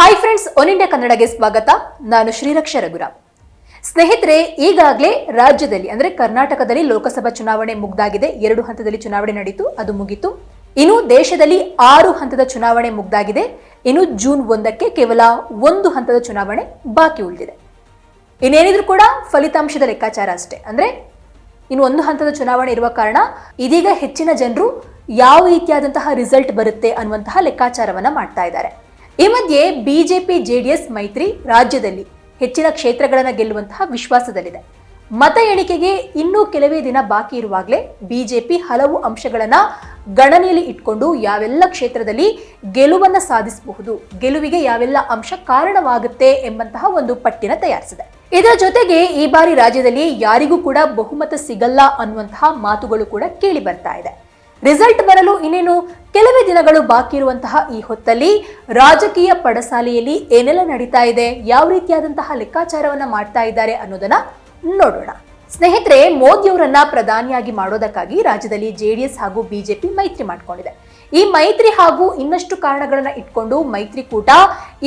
Hi friends one India ಕನ್ನಡಗೆ ಸ್ವಾಗತ. ನಾನು ಶ್ರೀರಕ್ಷ ರಘುರ ಸ್ನೇಹಿತರೆ, ಈಗಾಗಲೇ ರಾಜ್ಯದಲ್ಲಿ, ಅಂದ್ರೆ ಕರ್ನಾಟಕದಲ್ಲಿ ಲೋಕಸಭಾ ಚುನಾವಣೆ ಮುಗ್ದಾಗಿದೆ. ಎರಡು ಹಂತದಲ್ಲಿ ಚುನಾವಣೆ ನಡೀತು, ಅದು ಮುಗಿತು. ಇನ್ನು ದೇಶದಲ್ಲಿ ಆರು ಹಂತದ ಚುನಾವಣೆ ಮುಗ್ದಾಗಿದೆ. ಇನ್ನು ಜೂನ್ ಒಂದಕ್ಕೆ ಕೇವಲ ಒಂದು ಹಂತದ ಚುನಾವಣೆ ಬಾಕಿ ಉಳಿದಿದೆ. ಇನ್ನೇನಿದ್ರು ಕೂಡ ಫಲಿತಾಂಶದ ಲೆಕ್ಕಾಚಾರ ಅಷ್ಟೇ. ಅಂದ್ರೆ, ಇನ್ನು ಒಂದು ಹಂತದ ಚುನಾವಣೆ ಇರುವ ಕಾರಣ ಇದೀಗ ಹೆಚ್ಚಿನ ಜನರು ಯಾವ ರೀತಿಯಾದಂತಹ ರಿಸಲ್ಟ್ ಬರುತ್ತೆ ಅನ್ನುವಂತಹ ಲೆಕ್ಕಾಚಾರವನ್ನ ಮಾಡ್ತಾ ಇದ್ದಾರೆ. ಈ ಮಧ್ಯೆ ಬಿಜೆಪಿ, ಜೆಡಿಎಸ್, ಮೈತ್ರಿ ರಾಜ್ಯದಲ್ಲಿ ಹೆಚ್ಚಿನ ಕ್ಷೇತ್ರಗಳನ್ನು ಗೆಲ್ಲುವಂತಹ ವಿಶ್ವಾಸದಲ್ಲಿದೆ. ಮತ ಎಣಿಕೆಗೆ ಇನ್ನೂ ಕೆಲವೇ ದಿನ ಬಾಕಿ ಇರುವಾಗಲೇ ಬಿಜೆಪಿ ಹಲವು ಅಂಶಗಳನ್ನು ಗಣನೆಯಲ್ಲಿ ಇಟ್ಕೊಂಡು ಯಾವೆಲ್ಲ ಕ್ಷೇತ್ರದಲ್ಲಿ ಗೆಲುವನ್ನ ಸಾಧಿಸಬಹುದು, ಗೆಲುವಿಗೆ ಯಾವೆಲ್ಲ ಅಂಶ ಕಾರಣವಾಗುತ್ತೆ ಎಂಬಂತಹ ಒಂದು ಪಟ್ಟಿನ ತಯಾರಿಸಿದೆ. ಇದರ ಜೊತೆಗೆ ಈ ಬಾರಿ ರಾಜ್ಯದಲ್ಲಿ ಯಾರಿಗೂ ಕೂಡ ಬಹುಮತ ಸಿಗಲ್ಲ ಅನ್ನುವಂತಹ ಮಾತುಗಳು ಕೂಡ ಕೇಳಿ ಬರ್ತಾ ಇದೆ. ರಿಸಲ್ಟ್ ಬರಲು ಇನ್ನೇನು ಕೆಲವೇ ದಿನಗಳು ಬಾಕಿ ಇರುವಂತಹ ಈ ಹೊತ್ತಲ್ಲಿ ರಾಜಕೀಯ ಪಡಸಾಲೆಯಲ್ಲಿ ಏನೆಲ್ಲ ನಡೀತಾ ಇದೆ, ಯಾವ ರೀತಿಯಾದಂತಹ ಲೆಕ್ಕಾಚಾರವನ್ನ ಮಾಡ್ತಾ ಇದ್ದಾರೆ ಅನ್ನೋದನ್ನ ನೋಡೋಣ. ಸ್ನೇಹಿತರೆ ಮೋದಿಯವರನ್ನ ಪ್ರಧಾನಿಯಾಗಿ ಮಾಡೋದಕ್ಕಾಗಿ ರಾಜ್ಯದಲ್ಲಿ ಜೆಡಿಎಸ್ ಹಾಗೂ ಬಿಜೆಪಿ ಮೈತ್ರಿ ಮಾಡಿಕೊಂಡಿದೆ. ಈ ಮೈತ್ರಿ ಹಾಗೂ ಇನ್ನಷ್ಟು ಕಾರಣಗಳನ್ನ ಇಟ್ಕೊಂಡು ಮೈತ್ರಿಕೂಟ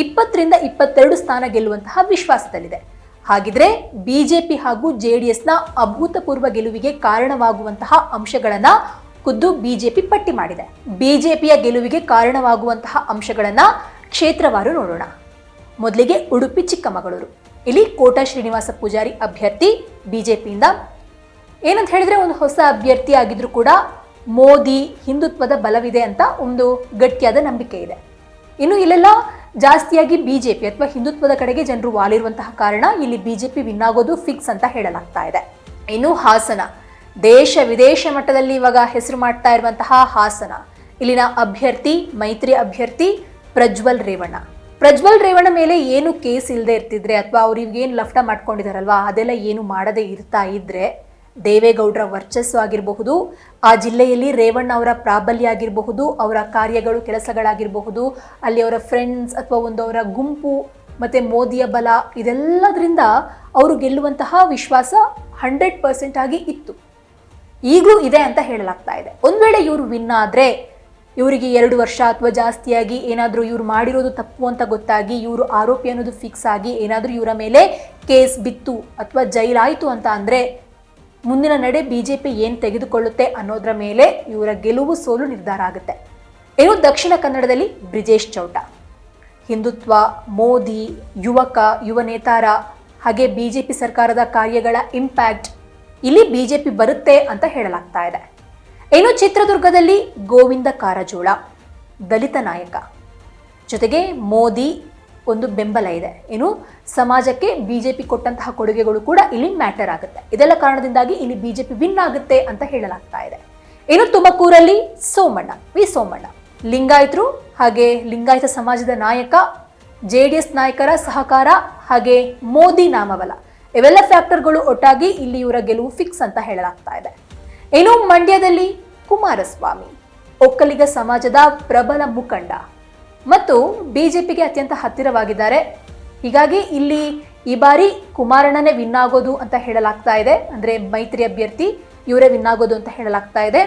ಇಪ್ಪತ್ತರಿಂದ ಇಪ್ಪತ್ತೆರಡು ಸ್ಥಾನ ಗೆಲ್ಲುವಂತಹ ವಿಶ್ವಾಸದಲ್ಲಿದೆ. ಹಾಗಿದ್ರೆ ಬಿಜೆಪಿ ಹಾಗೂ ಜೆಡಿಎಸ್ನ ಅಭೂತಪೂರ್ವ ಗೆಲುವಿಗೆ ಕಾರಣವಾಗುವಂತಹ ಅಂಶಗಳನ್ನ ಖುದ್ದು ಬಿಜೆಪಿ ಪಟ್ಟಿ ಮಾಡಿದೆ. ಬಿಜೆಪಿಯ ಗೆಲುವಿಗೆ ಕಾರಣವಾಗುವಂತಹ ಅಂಶಗಳನ್ನ ಕ್ಷೇತ್ರವಾರು ನೋಡೋಣ. ಮೊದಲಿಗೆ ಉಡುಪಿ, ಚಿಕ್ಕಮಗಳೂರು. ಇಲ್ಲಿ ಕೋಟಾ ಶ್ರೀನಿವಾಸ ಪೂಜಾರಿ ಅಭ್ಯರ್ಥಿ ಬಿಜೆಪಿಯಿಂದ. ಏನಂತ ಹೇಳಿದ್ರೆ ಒಂದು ಹೊಸ ಅಭ್ಯರ್ಥಿ ಆಗಿದ್ರು ಕೂಡ ಮೋದಿ ಹಿಂದುತ್ವದ ಬಲವಿದೆ ಅಂತ ಒಂದು ಗಟ್ಟಿಯಾದ ನಂಬಿಕೆ ಇದೆ. ಇನ್ನು ಇಲ್ಲೆಲ್ಲ ಜಾಸ್ತಿಯಾಗಿ ಬಿಜೆಪಿ ಅಥವಾ ಹಿಂದುತ್ವದ ಕಡೆಗೆ ಜನರು ವಾಲಿರುವಂತಹ ಕಾರಣ ಇಲ್ಲಿ ಬಿಜೆಪಿ ವಿನ್ ಆಗೋದು ಫಿಕ್ಸ್ ಅಂತ ಹೇಳಲಾಗ್ತಾ ಇದೆ. ಇನ್ನು ಹಾಸನ. ದೇಶ ವಿದೇಶ ಮಟ್ಟದಲ್ಲಿ ಇವಾಗ ಹೆಸರು ಮಾಡ್ತಾ ಇರುವಂತಹ ಹಾಸನ. ಇಲ್ಲಿನ ಅಭ್ಯರ್ಥಿ, ಮೈತ್ರಿ ಅಭ್ಯರ್ಥಿ ಪ್ರಜ್ವಲ್ ರೇವಣ್ಣ. ಪ್ರಜ್ವಲ್ ರೇವಣ್ಣ ಮೇಲೆ ಏನು ಕೇಸ್ ಇಲ್ಲದೆ ಇರ್ತಿದ್ರೆ ಅಥವಾ ಅವ್ರಿಗೆ ಏನು ಲಫ್ಟ ಮಾಡ್ಕೊಂಡಿದಾರಲ್ವಾ, ಅದೆಲ್ಲ ಏನು ಮಾಡದೇ ಇರ್ತಾ ಇದ್ರೆ ದೇವೇಗೌಡರ ವರ್ಚಸ್ಸು ಆಗಿರಬಹುದು, ಆ ಜಿಲ್ಲೆಯಲ್ಲಿ ರೇವಣ್ಣ ಅವರ ಪ್ರಾಬಲ್ಯ ಆಗಿರಬಹುದು, ಅವರ ಕಾರ್ಯಗಳು, ಕೆಲಸಗಳಾಗಿರಬಹುದು, ಅಲ್ಲಿ ಅವರ ಫ್ರೆಂಡ್ಸ್ ಅಥವಾ ಒಂದು ಅವರ ಗುಂಪು ಮತ್ತೆ ಮೋದಿಯ ಬಲ, ಇದೆಲ್ಲದರಿಂದ ಅವರು ಗೆಲ್ಲುವಂತಹ ವಿಶ್ವಾಸ ಹಂಡ್ರೆಡ್ ಪರ್ಸೆಂಟ್ ಆಗಿ ಇತ್ತು. ಈಗಲೂ ಇದೆ ಅಂತ ಹೇಳಲಾಗ್ತಾ ಇದೆ. ಒಂದ್ ವೇಳೆ ಇವರು ವಿನ್ ಆದ್ರೆ, ಇವರಿಗೆ ಎರಡು ವರ್ಷ ಅಥವಾ ಜಾಸ್ತಿಯಾಗಿ ಏನಾದರೂ ಇವ್ರು ಮಾಡಿರೋದು ತಪ್ಪು ಅಂತ ಗೊತ್ತಾಗಿ, ಇವರು ಆರೋಪಿ ಅನ್ನೋದು ಫಿಕ್ಸ್ ಆಗಿ ಏನಾದರೂ ಇವರ ಮೇಲೆ ಕೇಸ್ ಬಿತ್ತು ಅಥವಾ ಜೈಲಾಯಿತು ಅಂತ ಅಂದರೆ, ಮುಂದಿನ ನಡೆ ಬಿಜೆಪಿ ಏನು ತೆಗೆದುಕೊಳ್ಳುತ್ತೆ ಅನ್ನೋದರ ಮೇಲೆ ಇವರ ಗೆಲುವು ಸೋಲು ನಿರ್ಧಾರ ಆಗುತ್ತೆ. ಇನ್ನು ದಕ್ಷಿಣ ಕನ್ನಡದಲ್ಲಿ ಬ್ರಿಜೇಶ್ ಚೌಟ. ಹಿಂದುತ್ವ, ಮೋದಿ, ಯುವಕ, ಯುವ ನೇತಾರ, ಹಾಗೆ ಬಿಜೆಪಿ ಸರ್ಕಾರದ ಕಾರ್ಯಗಳ ಇಂಪ್ಯಾಕ್ಟ್ ಇಲ್ಲಿ ಬಿಜೆಪಿ ಬರುತ್ತೆ ಅಂತ ಹೇಳಲಾಗ್ತಾ ಇದೆ. ಇನ್ನು ಚಿತ್ರದುರ್ಗದಲ್ಲಿ ಗೋವಿಂದ ಕಾರಜೋಳ, ದಲಿತ ನಾಯಕ. ಜೊತೆಗೆ ಮೋದಿ ಒಂದು ಬೆಂಬಲ ಇದೆ. ಏನು ಸಮಾಜಕ್ಕೆ ಬಿಜೆಪಿ ಕೊಟ್ಟಂತಹ ಕೊಡುಗೆಗಳು ಕೂಡ ಇಲ್ಲಿ ಮ್ಯಾಟರ್ ಆಗುತ್ತೆ. ಇದೆಲ್ಲ ಕಾರಣದಿಂದಾಗಿ ಇಲ್ಲಿ ಬಿಜೆಪಿ ವಿನ್ ಆಗುತ್ತೆ ಅಂತ ಹೇಳಲಾಗ್ತಾ ಇದೆ. ಇನ್ನು ತುಮಕೂರಲ್ಲಿ ಸೋಮಣ್ಣ, ವಿ ಸೋಮಣ್ಣ. ಲಿಂಗಾಯತರು ಹಾಗೆ ಲಿಂಗಾಯತ ಸಮಾಜದ ನಾಯಕ ಜೆ ಡಿ ಎಸ್ ನಾಯಕರ ಸಹಕಾರ ಹಾಗೆ ಮೋದಿ ನಾಮಬಲ. ಇವೆಲ್ಲ ಫ್ಯಾಕ್ಟರ್ಗಳು ಒಟ್ಟಾಗಿ ಇಲ್ಲಿ ಇವರ ಗೆಲುವು ಫಿಕ್ಸ್ ಅಂತ ಹೇಳಲಾಗ್ತಾ ಇದೆ. ಇನ್ನು ಮಂಡ್ಯದಲ್ಲಿ ಕುಮಾರಸ್ವಾಮಿ, ಒಕ್ಕಲಿಗ ಸಮಾಜದ ಪ್ರಬಲ ಮುಖಂಡ ಮತ್ತು ಬಿಜೆಪಿಗೆ ಅತ್ಯಂತ ಹತ್ತಿರವಾಗಿದ್ದಾರೆ. ಹೀಗಾಗಿ ಇಲ್ಲಿ ಈ ಬಾರಿ ಕುಮಾರಣ್ಣನೇ ವಿನ್ ಆಗೋದು ಅಂತ ಹೇಳಲಾಗ್ತಾ ಇದೆ. ಅಂದ್ರೆ ಮೈತ್ರಿ ಅಭ್ಯರ್ಥಿ ಇವರೇ ವಿನ್ ಆಗೋದು ಅಂತ ಹೇಳಲಾಗ್ತಾ ಇದೆ.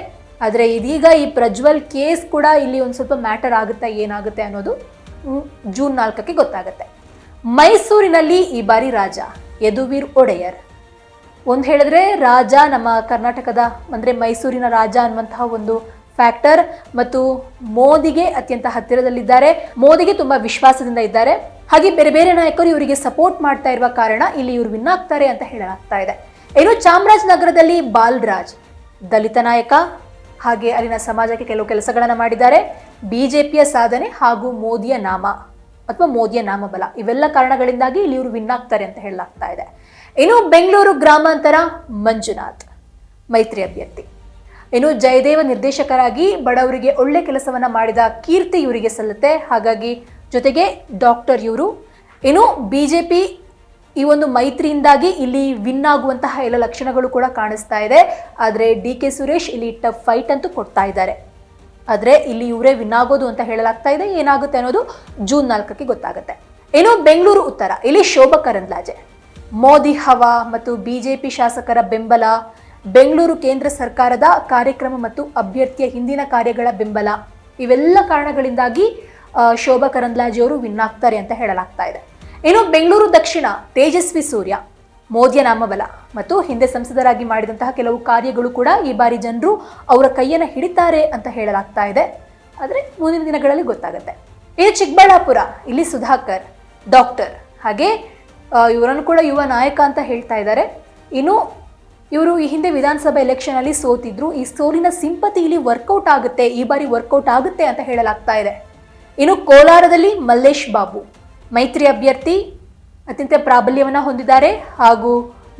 ಆದರೆ ಇದೀಗ ಈ ಪ್ರಜ್ವಲ್ ಕೇಸ್ ಕೂಡ ಇಲ್ಲಿ ಒಂದು ಸ್ವಲ್ಪ ಮ್ಯಾಟರ್ ಆಗುತ್ತಾ ಏನಾಗುತ್ತೆ ಅನ್ನೋದು ಜೂನ್ ನಾಲ್ಕಕ್ಕೆ ಗೊತ್ತಾಗುತ್ತೆ. ಮೈಸೂರಿನಲ್ಲಿ ಈ ಬಾರಿ ರಾಜ ಯದುವೀರ್ ಒಡೆಯರ್. ಒಂದು ಹೇಳಿದ್ರೆ ರಾಜ ನಮ್ಮ ಕರ್ನಾಟಕದ, ಅಂದರೆ ಮೈಸೂರಿನ ರಾಜ ಅನ್ನುವಂತಹ ಒಂದು ಫ್ಯಾಕ್ಟರ್ ಮತ್ತು ಮೋದಿಗೆ ಅತ್ಯಂತ ಹತ್ತಿರದಲ್ಲಿದ್ದಾರೆ. ಮೋದಿಗೆ ತುಂಬಾ ವಿಶ್ವಾಸದಿಂದ ಇದ್ದಾರೆ. ಹಾಗೆ ಬೇರೆ ಬೇರೆ ನಾಯಕರು ಇವರಿಗೆ ಸಪೋರ್ಟ್ ಮಾಡ್ತಾ ಇರುವ ಕಾರಣ ಇಲ್ಲಿ ಇವರು ವಿನ್ ಆಗ್ತಾರೆ ಅಂತ ಹೇಳಲಾಗ್ತಾ ಇದೆ. ಇನ್ನು ಚಾಮರಾಜನಗರದಲ್ಲಿ ಬಾಲ್ರಾಜ್, ದಲಿತ ನಾಯಕ, ಹಾಗೆ ಅಲ್ಲಿನ ಸಮಾಜಕ್ಕೆ ಕೆಲವು ಕೆಲಸಗಳನ್ನು ಮಾಡಿದ್ದಾರೆ. ಬಿಜೆಪಿಯ ಸಾಧನೆ ಹಾಗೂ ಮೋದಿಯ ನಾಮ. ಅಥವಾ ಮೋದಿಯ ನಾಮಬಲ. ಇವೆಲ್ಲ ಕಾರಣಗಳಿಂದಾಗಿ ಇಲ್ಲಿ ಇವರು ವಿನ್ ಆಗ್ತಾರೆ ಅಂತ ಹೇಳಲಾಗ್ತಾ ಇದೆ. ಇನ್ನು ಬೆಂಗಳೂರು ಗ್ರಾಮಾಂತರ ಮಂಜುನಾಥ್, ಮೈತ್ರಿ ಅಭ್ಯರ್ಥಿ. ಇನ್ನು ಜಯದೇವ ನಿರ್ದೇಶಕರಾಗಿ ಬಡವರಿಗೆ ಒಳ್ಳೆ ಕೆಲಸವನ್ನ ಮಾಡಿದ ಕೀರ್ತಿ ಇವರಿಗೆ ಸಲ್ಲುತ್ತೆ. ಹಾಗಾಗಿ ಜೊತೆಗೆ ಡಾಕ್ಟರ್ ಇವರು. ಇನ್ನು ಬಿಜೆಪಿ ಈ ಒಂದು ಮೈತ್ರಿಯಿಂದಾಗಿ ಇಲ್ಲಿ ವಿನ್ ಆಗುವಂತಹ ಎಲ್ಲ ಲಕ್ಷಣಗಳು ಕೂಡ ಕಾಣಿಸ್ತಾ ಇದೆ. ಆದರೆ ಡಿ ಕೆ ಸುರೇಶ್ ಇಲ್ಲಿ ಟಫ್ ಫೈಟ್ ಅಂತೂ ಕೊಡ್ತಾ ಇದ್ದಾರೆ. ಆದರೆ ಇಲ್ಲಿ ಇವರೇ ವಿನ್ ಆಗೋದು ಅಂತ ಹೇಳಲಾಗ್ತಾ ಇದೆ. ಏನಾಗುತ್ತೆ ಅನ್ನೋದು ಜೂನ್ ನಾಲ್ಕಕ್ಕೆ ಗೊತ್ತಾಗುತ್ತೆ. ಇನ್ನು ಬೆಂಗಳೂರು ಉತ್ತರ, ಇಲ್ಲಿ ಶೋಭಾ ಕರಂದ್ಲಾಜೆ. ಮೋದಿ ಹವಾ ಮತ್ತು ಬಿಜೆಪಿ ಶಾಸಕರ ಬೆಂಬಲ, ಬೆಂಗಳೂರು ಕೇಂದ್ರ ಸರ್ಕಾರದ ಕಾರ್ಯಕ್ರಮ ಮತ್ತು ಅಭ್ಯರ್ಥಿಯ ಹಿಂದಿನ ಕಾರ್ಯಗಳ ಬೆಂಬಲ, ಇವೆಲ್ಲ ಕಾರಣಗಳಿಂದಾಗಿ ಶೋಭಾ ಕರಂದ್ಲಾಜೆ ಅವರು ವಿನ್ ಆಗ್ತಾರೆ ಅಂತ ಹೇಳಲಾಗ್ತಾ ಇದೆ. ಇನ್ನು ಬೆಂಗಳೂರು ದಕ್ಷಿಣ, ತೇಜಸ್ವಿ ಸೂರ್ಯ. ಮೋದಿಯ ನಾಮಬಲ ಮತ್ತು ಹಿಂದೆ ಸಂಸದರಾಗಿ ಮಾಡಿದಂತಹ ಕೆಲವು ಕಾರ್ಯಗಳು ಕೂಡ ಈ ಬಾರಿ ಜನರು ಅವರ ಕೈಯನ್ನು ಹಿಡಿತಾರೆ ಅಂತ ಹೇಳಲಾಗ್ತಾ ಇದೆ. ಆದರೆ ಮುಂದಿನ ದಿನಗಳಲ್ಲಿ ಗೊತ್ತಾಗುತ್ತೆ. ಇದು ಚಿಕ್ಕಬಳ್ಳಾಪುರ, ಇಲ್ಲಿ ಸುಧಾಕರ್, ಡಾಕ್ಟರ್ ಹಾಗೆ ಇವರನ್ನು ಕೂಡ ಯುವ ನಾಯಕ ಅಂತ ಹೇಳ್ತಾ ಇದ್ದಾರೆ. ಇನ್ನು ಇವರು ಈ ಹಿಂದೆ ವಿಧಾನಸಭಾ ಎಲೆಕ್ಷನ್ ಅಲ್ಲಿ ಸೋತಿದ್ರು. ಈ ಸೋಲಿನ ಸಿಂಪತಿ ಇಲ್ಲಿ ವರ್ಕೌಟ್ ಆಗುತ್ತೆ, ಈ ಬಾರಿ ವರ್ಕೌಟ್ ಆಗುತ್ತೆ ಅಂತ ಹೇಳಲಾಗ್ತಾ ಇದೆ. ಇನ್ನು ಕೋಲಾರದಲ್ಲಿ ಮಲ್ಲೇಶ್ ಬಾಬು, ಮೈತ್ರಿ ಅಭ್ಯರ್ಥಿ ಅತ್ಯಂತ ಪ್ರಾಬಲ್ಯವನ್ನು ಹೊಂದಿದ್ದಾರೆ ಹಾಗೂ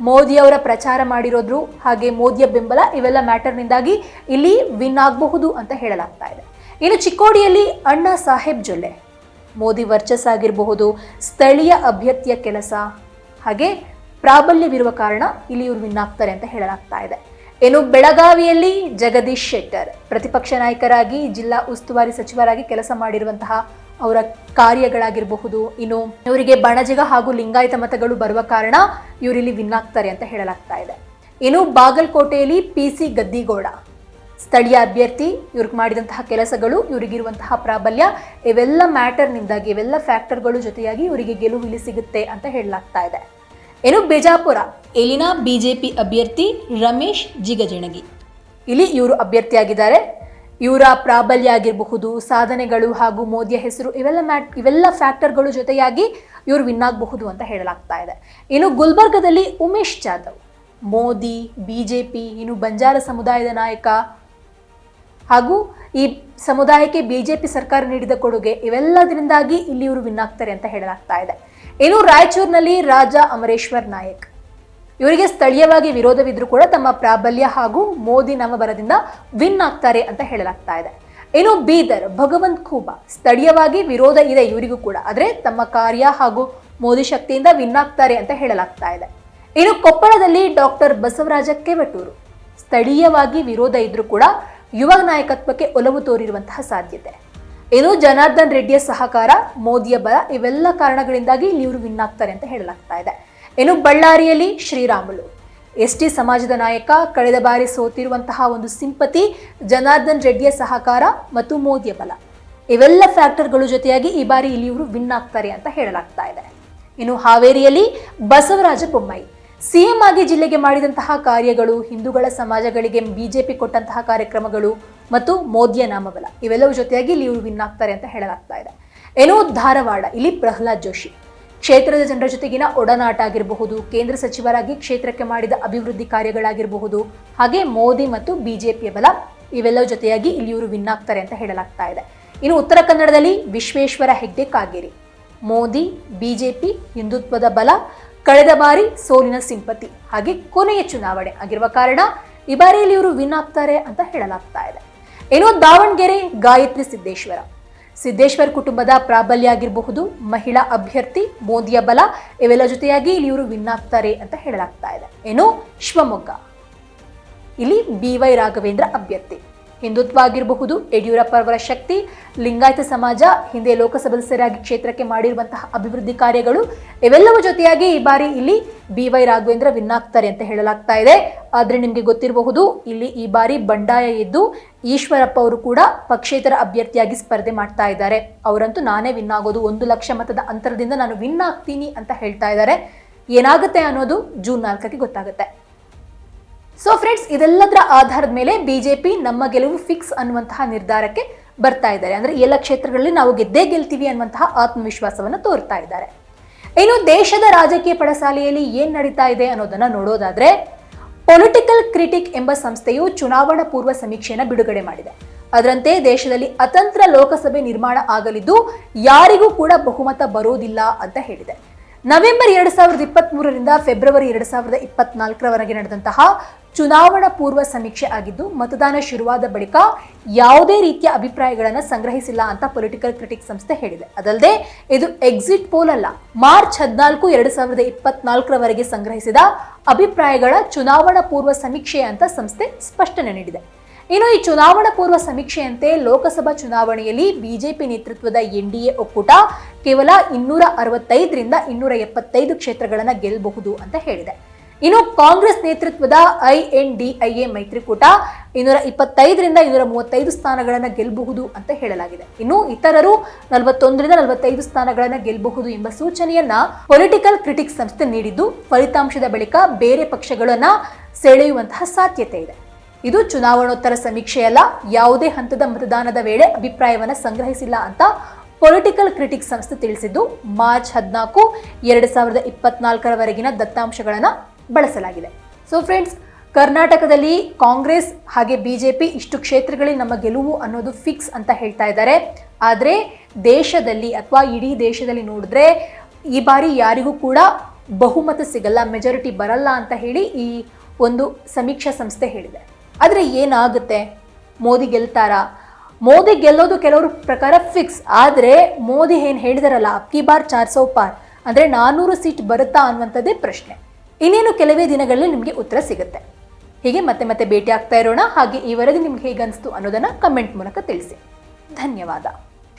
ಮೋದಿ ಅವರ ಪ್ರಚಾರ ಮಾಡಿರೋದ್ರು ಹಾಗೆ ಮೋದಿಯ ಬೆಂಬಲ ಇವೆಲ್ಲ ಮ್ಯಾಟರ್ನಿಂದಾಗಿ ಇಲ್ಲಿ ವಿನ್ ಆಗಬಹುದು ಅಂತ ಹೇಳಲಾಗ್ತಾ ಇದೆ. ಇನ್ನು ಚಿಕ್ಕೋಡಿಯಲ್ಲಿ ಅಣ್ಣಾ ಸಾಹೇಬ್ ಜೊಲ್ಲೆ. ಮೋದಿ ವರ್ಚಸ್ ಆಗಿರಬಹುದು, ಸ್ಥಳೀಯ ಅಭ್ಯರ್ಥಿಯ ಕೆಲಸ, ಹಾಗೆ ಪ್ರಾಬಲ್ಯವಿರುವ ಕಾರಣ ಇಲ್ಲಿ ಇವರು ವಿನ್ ಆಗ್ತಾರೆ ಅಂತ ಹೇಳಲಾಗ್ತಾ ಇದೆ. ಇನ್ನು ಬೆಳಗಾವಿಯಲ್ಲಿ ಜಗದೀಶ್ ಶೆಟ್ಟರ್, ಪ್ರತಿಪಕ್ಷ ನಾಯಕರಾಗಿ ಜಿಲ್ಲಾ ಉಸ್ತುವಾರಿ ಸಚಿವರಾಗಿ ಕೆಲಸ ಮಾಡಿರುವಂತಹ ಅವರ ಕಾರ್ಯಗಳಾಗಿರಬಹುದು, ಇನ್ನು ಇವರಿಗೆ ಬಣಜಿಗ ಹಾಗೂ ಲಿಂಗಾಯತ ಮತಗಳು ಬರುವ ಕಾರಣ ಇವರಿಲ್ಲಿ ವಿನ್ ಆಗ್ತಾರೆ ಅಂತ ಹೇಳಲಾಗ್ತಾ ಇದೆ. ಇನ್ನು ಬಾಗಲಕೋಟೆಯಲ್ಲಿ ಪಿ ಸಿ ಗದ್ದಿಗೌಡ, ಸ್ಥಳೀಯ ಅಭ್ಯರ್ಥಿ, ಇವ್ರಿಗೆ ಮಾಡಿದಂತಹ ಕೆಲಸಗಳು, ಇವರಿಗಿರುವಂತಹ ಪ್ರಾಬಲ್ಯ, ಇವೆಲ್ಲ ಮ್ಯಾಟರ್ನಿಂದಾಗಿ ಇವೆಲ್ಲ ಫ್ಯಾಕ್ಟರ್ಗಳು ಜೊತೆಯಾಗಿ ಇವರಿಗೆ ಗೆಲುವು ಇಲ್ಲಿ ಸಿಗುತ್ತೆ ಅಂತ ಹೇಳಲಾಗ್ತಾ ಇದೆ. ಇನ್ನು ಬಿಜಾಪುರ, ಇಲ್ಲಿನ ಬಿಜೆಪಿ ಅಭ್ಯರ್ಥಿ ರಮೇಶ್ ಜಿಗಜಿಣಗಿ. ಇಲ್ಲಿ ಇವರು ಅಭ್ಯರ್ಥಿಯಾಗಿದ್ದಾರೆ. ಇವರ ಪ್ರಾಬಲ್ಯ ಆಗಿರಬಹುದು ಸಾಧನೆಗಳು ಹಾಗೂ ಮೋದಿಯ ಹೆಸರು, ಇವೆಲ್ಲ ಮ್ಯಾಟ್ ಇವೆಲ್ಲ ಫ್ಯಾಕ್ಟರ್ಗಳು ಜೊತೆಯಾಗಿ ಇವರು ವಿನ್ ಆಗಬಹುದು ಅಂತ ಹೇಳಲಾಗ್ತಾ ಇದೆ. ಇನ್ನು ಗುಲ್ಬರ್ಗದಲ್ಲಿ Umesh Jadhav, Modi B J P ಇನ್ನು ಬಂಜಾರ ಸಮುದಾಯದ ನಾಯಕ ಹಾಗೂ ಈ ಸಮುದಾಯಕ್ಕೆ ಬಿಜೆಪಿ ಸರ್ಕಾರ ನೀಡಿದ ಕೊಡುಗೆ, ಇವೆಲ್ಲದರಿಂದಾಗಿ ಇಲ್ಲಿ ಇವರು ವಿನ್ ಆಗ್ತಾರೆ ಅಂತ ಹೇಳಲಾಗ್ತಾ ಇದೆ. ಇನ್ನು ರಾಯಚೂರಿನಲ್ಲಿ ರಾಜ ಅಮರೇಶ್ವರ್ ನಾಯಕ್ ಇವರಿಗೆ ಸ್ಥಳೀಯವಾಗಿ ವಿರೋಧವಿದ್ರೂ ಕೂಡ ತಮ್ಮ ಪ್ರಾಬಲ್ಯ ಹಾಗೂ ಮೋದಿ ನಾಮಬಲದಿಂದ ವಿನ್ ಆಗ್ತಾರೆ ಅಂತ ಹೇಳಲಾಗ್ತಾ ಇದೆ. ಇನ್ನು ಬೀದರ್, ಭಗವಂತ್ ಖೂಬಾ ಸ್ಥಳೀಯವಾಗಿ ವಿರೋಧ ಇದೆ ಇವರಿಗೂ ಕೂಡ. ಆದ್ರೆ ತಮ್ಮ ಕಾರ್ಯ ಹಾಗೂ ಮೋದಿ ಶಕ್ತಿಯಿಂದ ವಿನ್ ಆಗ್ತಾರೆ ಅಂತ ಹೇಳಲಾಗ್ತಾ ಇದೆ. ಇನ್ನು ಕೊಪ್ಪಳದಲ್ಲಿ ಡಾಕ್ಟರ್ ಬಸವರಾಜ ಕೆವಟೂರು ಸ್ಥಳೀಯವಾಗಿ ವಿರೋಧ ಇದ್ರೂ ಕೂಡ ಯುವ ನಾಯಕತ್ವಕ್ಕೆ ಒಲವು ತೋರಿರುವಂತಹ ಸಾಧ್ಯತೆ. ಇನ್ನು ಜನಾರ್ದನ್ ರೆಡ್ಡಿಯ ಸಹಕಾರ, ಮೋದಿಯ ಬಲ ಇವೆಲ್ಲ ಕಾರಣಗಳಿಂದಾಗಿ ಇವರು ವಿನ್ ಆಗ್ತಾರೆ ಅಂತ ಹೇಳಲಾಗ್ತಾ ಇದೆ. ಇನ್ನು ಬಳ್ಳಾರಿಯಲ್ಲಿ ಶ್ರೀರಾಮುಲು. ಎಸ್ ಟಿ ಸಮಾಜದ ನಾಯಕ, ಕಳೆದ ಬಾರಿ ಸೋತಿರುವಂತಹ ಒಂದು ಸಿಂಪತಿ, ಜನಾರ್ದನ್ ರೆಡ್ಡಿಯ ಸಹಕಾರ ಮತ್ತು ಮೋದಿಯ ಬಲ. ಇವೆಲ್ಲ ಫ್ಯಾಕ್ಟರ್ಗಳು ಜೊತೆಯಾಗಿ ಈ ಬಾರಿ ಇಲ್ಲಿ ಇವರು ವಿನ್ ಆಗ್ತಾರೆ ಅಂತ ಹೇಳಲಾಗ್ತಾ ಇದೆ. ಇನ್ನು ಹಾವೇರಿಯಲ್ಲಿ ಬಸವರಾಜ ಬೊಮ್ಮಾಯಿ. ಸಿಎಂ ಆಗಿ ಜಿಲ್ಲೆಗೆ ಮಾಡಿದಂತಹ ಕಾರ್ಯಗಳು, ಹಿಂದೂಗಳ ಸಮಾಜಗಳಿಗೆ ಬಿಜೆಪಿ ಕೊಟ್ಟಂತಹ ಕಾರ್ಯಕ್ರಮಗಳು ಮತ್ತು ಮೋದಿಯ ನಾಮಬಲ, ಇವೆಲ್ಲವೂ ಜೊತೆಯಾಗಿ ಇಲ್ಲಿ ಇವರು ವಿನ್ ಆಗ್ತಾರೆ ಅಂತ ಹೇಳಲಾಗ್ತಾ ಇದೆ. ಏನೋ ಧಾರವಾಡ, ಇಲ್ಲಿ ಪ್ರಹ್ಲಾದ್ ಜೋಶಿ. ಕ್ಷೇತ್ರದ ಜನರ ಜೊತೆಗಿನ ಒಡನಾಟ ಆಗಿರಬಹುದು. ಕೇಂದ್ರ ಸಚಿವರಾಗಿ ಕ್ಷೇತ್ರಕ್ಕೆ ಮಾಡಿದ ಅಭಿವೃದ್ಧಿ ಕಾರ್ಯಗಳಾಗಿರಬಹುದು. ಹಾಗೆ ಮೋದಿ ಮತ್ತು ಬಿಜೆಪಿಯ ಬಲ ಇವೆಲ್ಲ ಜೊತೆಯಾಗಿ ಇಲ್ಲಿ ಇವರು ವಿನ್ ಆಗ್ತಾರೆ ಅಂತ ಹೇಳಲಾಗ್ತಾ ಇದೆ. ಇನ್ನು ಉತ್ತರ ಕನ್ನಡದಲ್ಲಿ ವಿಶ್ವೇಶ್ವರ ಹೆಗ್ಡೆ ಕಾಗೇರಿ. ಮೋದಿ, ಬಿಜೆಪಿ ಹಿಂದುತ್ವದ ಬಲ, ಕಳೆದ ಬಾರಿ ಸೋಲಿನ ಸಿಂಪತಿ, ಹಾಗೆ ಕೊನೆಯ ಚುನಾವಣೆ ಆಗಿರುವ ಕಾರಣ ಈ ಬಾರಿಯಲ್ಲಿ ಇವರು ವಿನ್ ಆಗ್ತಾರೆ ಅಂತ ಹೇಳಲಾಗ್ತಾ ಇದೆ. ಇನ್ನು ದಾವಣಗೆರೆ, ಗಾಯತ್ರಿ ಸಿದ್ದೇಶ್ವರ. ಸಿದ್ದೇಶ್ವರ್ ಕುಟುಂಬದ ಪ್ರಾಬಲ್ಯ ಆಗಿರಬಹುದು ಮಹಿಳಾ ಅಭ್ಯರ್ಥಿ, ಮೋದಿಯ ಬಲ, ಇವೆಲ್ಲ ಜೊತೆಯಾಗಿ ಇಲ್ಲಿ ಇವರು ವಿನ್ ಆಗ್ತಾರೆ ಅಂತ ಹೇಳಲಾಗ್ತಾ ಇದೆ. ಏನು? ಶಿವಮೊಗ್ಗ. ಇಲ್ಲಿ ಬಿ ವೈ ರಾಘವೇಂದ್ರ ಅಭ್ಯರ್ಥಿ. ಹಿಂದುತ್ವ ಆಗಿರಬಹುದು ಯಡಿಯೂರಪ್ಪ ಅವರ ಶಕ್ತಿ, ಲಿಂಗಾಯತ ಸಮಾಜ, ಹಿಂದೆ ಲೋಕಸಭಾ ಸದಸ್ಯರಾಗಿ ಕ್ಷೇತ್ರಕ್ಕೆ ಮಾಡಿರುವಂತಹ ಅಭಿವೃದ್ಧಿ ಕಾರ್ಯಗಳು ಇವೆಲ್ಲವೂ ಜೊತೆಯಾಗಿ ಈ ಬಾರಿ ಇಲ್ಲಿ ಬಿ ವೈ ರಾಘವೇಂದ್ರ ವಿನ್ ಆಗ್ತಾರೆ ಅಂತ ಹೇಳಲಾಗ್ತಾ ಇದೆ. ಆದ್ರೆ ನಿಮಗೆ ಗೊತ್ತಿರಬಹುದು, ಇಲ್ಲಿ ಈ ಬಾರಿ ಬಂಡಾಯ ಇದ್ದು ಈಶ್ವರಪ್ಪ ಅವರು ಕೂಡ ಪಕ್ಷೇತರ ಅಭ್ಯರ್ಥಿಯಾಗಿ ಸ್ಪರ್ಧೆ ಮಾಡ್ತಾ ಇದ್ದಾರೆ. ಅವರಂತೂ ನಾನೇ ವಿನ್ ಆಗೋದು, ಒಂದು ಲಕ್ಷ ಮತದ ಅಂತರದಿಂದ ನಾನು ವಿನ್ ಆಗ್ತೀನಿ ಅಂತ ಹೇಳ್ತಾ ಇದ್ದಾರೆ. ಏನಾಗುತ್ತೆ ಅನ್ನೋದು ಜೂನ್ ನಾಲ್ಕಕ್ಕೆ ಗೊತ್ತಾಗುತ್ತೆ. ಸೊ ಫ್ರೆಂಡ್ಸ್ ಇದೆಲ್ಲದರ ಆಧಾರದ ಮೇಲೆ ಬಿಜೆಪಿ ನಮ್ಮ ಗೆಲುವು ಫಿಕ್ಸ್ ಅನ್ನುವಂತಹ ನಿರ್ಧಾರಕ್ಕೆ ಬರ್ತಾ ಇದ್ದಾರೆ. ಅಂದ್ರೆ ಎಲ್ಲ ಕ್ಷೇತ್ರಗಳಲ್ಲಿ ನಾವು ಗೆದ್ದೇ ಗೆಲ್ತೀವಿ ಅನ್ನುವಂತಹ ಆತ್ಮವಿಶ್ವಾಸವನ್ನು ತೋರ್ತಾ ಇದ್ದಾರೆ. ಇನ್ನು ದೇಶದ ರಾಜಕೀಯ ಪಡಸಾಲೆಯಲ್ಲಿ ಏನ್ ನಡೀತಾ ಇದೆ ಅನ್ನೋದನ್ನ ನೋಡೋದಾದ್ರೆ ಪೊಲಿಟಿಕಲ್ ಕ್ರಿಟಿಕ್ ಎಂಬ ಸಂಸ್ಥೆಯು ಚುನಾವಣಾ ಪೂರ್ವ ಸಮೀಕ್ಷೆಯನ್ನು ಬಿಡುಗಡೆ ಮಾಡಿದೆ. ಅದರಂತೆ ದೇಶದಲ್ಲಿ ಅತಂತ್ರ ಲೋಕಸಭೆ ನಿರ್ಮಾಣ ಆಗಲಿದ್ದು ಯಾರಿಗೂ ಕೂಡ ಬಹುಮತ ಬರೋದಿಲ್ಲ ಅಂತ ಹೇಳಿದೆ. ನವೆಂಬರ್ ಎರಡ್ ಸಾವಿರದ ಇಪ್ಪತ್ತ್ ಫೆಬ್ರವರಿ ಎರಡ್ ಸಾವಿರದ ಇಪ್ಪತ್ನಾಲ್ಕರವರೆಗೆ ನಡೆದಂತಹ ಚುನಾವಣಾ ಪೂರ್ವ ಸಮೀಕ್ಷೆ ಆಗಿದ್ದು ಮತದಾನ ಶುರುವಾದ ಬಳಿಕ ಯಾವುದೇ ರೀತಿಯ ಅಭಿಪ್ರಾಯಗಳನ್ನು ಸಂಗ್ರಹಿಸಿಲ್ಲ ಅಂತ ಪೊಲಿಟಿಕಲ್ ಕ್ರಿಟಿಕ್ ಸಂಸ್ಥೆ ಹೇಳಿದೆ. ಅದಲ್ಲದೆ ಇದು ಎಕ್ಸಿಟ್ ಪೋಲ್ ಅಲ್ಲ, ಮಾರ್ಚ್ ಹದಿನಾಲ್ಕು, ಎರಡು ಸಾವಿರದ ಇಪ್ಪತ್ನಾಲ್ಕರವರೆಗೆ ಸಂಗ್ರಹಿಸಿದ ಅಭಿಪ್ರಾಯಗಳ ಚುನಾವಣಾ ಪೂರ್ವ ಸಮೀಕ್ಷೆ ಅಂತ ಸಂಸ್ಥೆ ಸ್ಪಷ್ಟನೆ ನೀಡಿದೆ. ಇನ್ನು ಈ ಚುನಾವಣಾ ಪೂರ್ವ ಸಮೀಕ್ಷೆಯಂತೆ ಲೋಕಸಭಾ ಚುನಾವಣೆಯಲ್ಲಿ ಬಿಜೆಪಿ ನೇತೃತ್ವದ ಎನ್ಡಿಎ ಒಕ್ಕೂಟ ಕೇವಲ ಇನ್ನೂರ ಅರವತ್ತೈದರಿಂದ ಇನ್ನೂರ ಎಪ್ಪತ್ತೈದು ಕ್ಷೇತ್ರಗಳನ್ನು ಗೆಲ್ಲಬಹುದು ಅಂತ ಹೇಳಿದೆ. ಇನ್ನು ಕಾಂಗ್ರೆಸ್ ನೇತೃತ್ವದ I N D I A ಮೈತ್ರಿಕೂಟ ಇನ್ನೂರ ಇಪ್ಪತ್ತೈದರಿಂದ ಇನ್ನೂರ ಮೂವತ್ತೈದು ಸ್ಥಾನಗಳನ್ನು ಗೆಲ್ಲಬಹುದು ಅಂತ ಹೇಳಲಾಗಿದೆ. ಇನ್ನು ಇತರರು ನಲವತ್ತೊಂದರಿಂದ ನಲವತ್ತೈದು ಸ್ಥಾನಗಳನ್ನು ಗೆಲ್ಲಬಹುದು ಎಂಬ ಸೂಚನೆಯನ್ನ ಪೊಲಿಟಿಕಲ್ ಕ್ರಿಟಿಕ್ ಸಂಸ್ಥೆ ನೀಡಿದ್ದು, ಫಲಿತಾಂಶದ ಬಳಿಕ ಬೇರೆ ಪಕ್ಷಗಳನ್ನ ಸೆಳೆಯುವಂತಹ ಸಾಧ್ಯತೆ ಇದೆ. ಇದು ಚುನಾವಣೋತ್ತರ ಸಮೀಕ್ಷೆಯಲ್ಲ, ಯಾವುದೇ ಹಂತದ ಮತದಾನದ ವೇಳೆ ಅಭಿಪ್ರಾಯವನ್ನು ಸಂಗ್ರಹಿಸಿಲ್ಲ ಅಂತ ಪೊಲಿಟಿಕಲ್ ಕ್ರಿಟಿಕ್ ಸಂಸ್ಥೆ ತಿಳಿಸಿದ್ದು, ಮಾರ್ಚ್ ಹದಿನಾಲ್ಕು, ಎರಡು ಸಾವಿರದ ಇಪ್ಪತ್ನಾಲ್ಕರವರೆಗಿನ ದತ್ತಾಂಶಗಳನ್ನು ಬಳಸಲಾಗಿದೆ. ಸೊ ಫ್ರೆಂಡ್ಸ್ ಕರ್ನಾಟಕದಲ್ಲಿ ಕಾಂಗ್ರೆಸ್ ಹಾಗೆ ಬಿ ಜೆ ಪಿ ಇಷ್ಟು ಕ್ಷೇತ್ರಗಳಲ್ಲಿ ನಮ್ಮ ಗೆಲುವು ಅನ್ನೋದು ಫಿಕ್ಸ್ ಅಂತ ಹೇಳ್ತಾ ಇದ್ದಾರೆ. ಆದರೆ ದೇಶದಲ್ಲಿ ಅಥವಾ ಇಡೀ ದೇಶದಲ್ಲಿ ನೋಡಿದ್ರೆ ಈ ಬಾರಿ ಯಾರಿಗೂ ಕೂಡ ಬಹುಮತ ಸಿಗಲ್ಲ ಮೆಜಾರಿಟಿ ಬರಲ್ಲ ಅಂತ ಹೇಳಿ ಈ ಒಂದು ಸಮೀಕ್ಷಾ ಸಂಸ್ಥೆ ಹೇಳಿದೆ. ಆದರೆ ಏನಾಗುತ್ತೆ? ಮೋದಿ ಗೆಲ್ತಾರಾ? ಮೋದಿ ಗೆಲ್ಲೋದು ಕೆಲವರು ಪ್ರಕಾರ ಫಿಕ್ಸ್ ಆದರೆ ಮೋದಿ ಏನು ಹೇಳಿದಾರಲ್ಲ, ಅಕ್ಕಿ ಬಾರ್ ಚಾರ್ ಸೌ ಪಾರ್. ಅಂದರೆ ನಾನ್ನೂರು ಸೀಟ್ ಬರುತ್ತಾ ಅನ್ನುವಂಥದ್ದೇ ಪ್ರಶ್ನೆ. ಇನ್ನೇನು ಕೆಲವೇ ದಿನಗಳಲ್ಲಿ ನಿಮಗೆ ಉತ್ತರ ಸಿಗುತ್ತೆ. ಹೀಗೆ ಮತ್ತೆ ಮತ್ತೆ ಭೇಟಿ ಆಗ್ತಾ ಇರೋಣ. ಹಾಗೆ ಈ ವರದಿ ನಿಮ್ಗೆ ಹೇಗನ್ನಿಸ್ತು ಅನ್ನೋದನ್ನ ಕಮೆಂಟ್ ಮೂಲಕ ತಿಳಿಸಿ. ಧನ್ಯವಾದ.